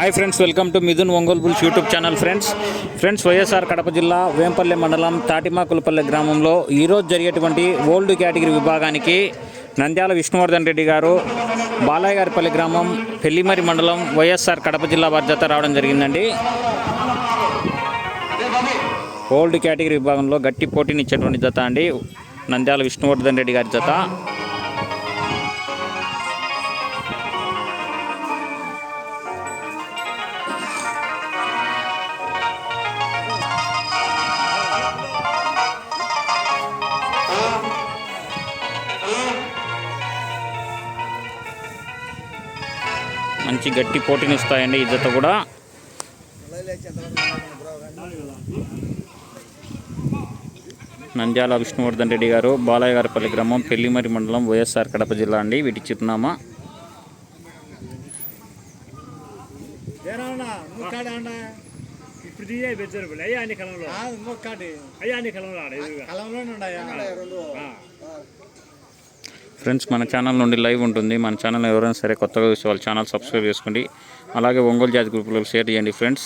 Hi friends welcome to Mithun Ongole bulls YouTube channel friends. Friends YSR Kadapa జిల్లా వేంపల్లె మండలం తాటిమాకులపల్లె గ్రామంలో ఈరోజు జరిగేటువంటి ఓల్డ్ కేటగిరీ విభాగానికి నంద్యాల విష్ణువర్ధన్ రెడ్డి గారు బాలయ్యగారిపల్లి గ్రామం పెళ్ళిమరి మండలం వైఎస్ఆర్ కడప జిల్లా వారి జత రావడం జరిగిందండి. ఓల్డ్ కేటగిరీ విభాగంలో గట్టి పోటీనిచ్చేటువంటి జత అండి. నంద్యాల విష్ణువర్ధన్ రెడ్డి గారి జత. మంచి గట్టి పోటీని ఇస్తాయండి ఈ జత కూడా. నంద్యాల విష్ణువర్ధన్ రెడ్డి గారు బాలయ్య గారిపల్లి గ్రామం పెళ్ళిమరి మండలం వైఎస్ఆర్ కడప జిల్లా అండి. వీటి చిరునామా. ఇప్పుడు తీయే అయ్యా అన్ని కలంలో. అయ్యా అన్ని కలంలో కలంలోనే ఉన్నాయా. ఫ్రెండ్స్ మన ఛానల్ నుండి లైవ్ ఉంటుంది. మన ఛానల్ ఎవరైనా సరే కొత్తగా చూసే వాళ్ళ ఛానల్ సబ్స్క్రైబ్ చేసుకోండి. అలాగే ఒంగోలు జాతి గ్రూపులో షేర్ చేయండి ఫ్రెండ్స్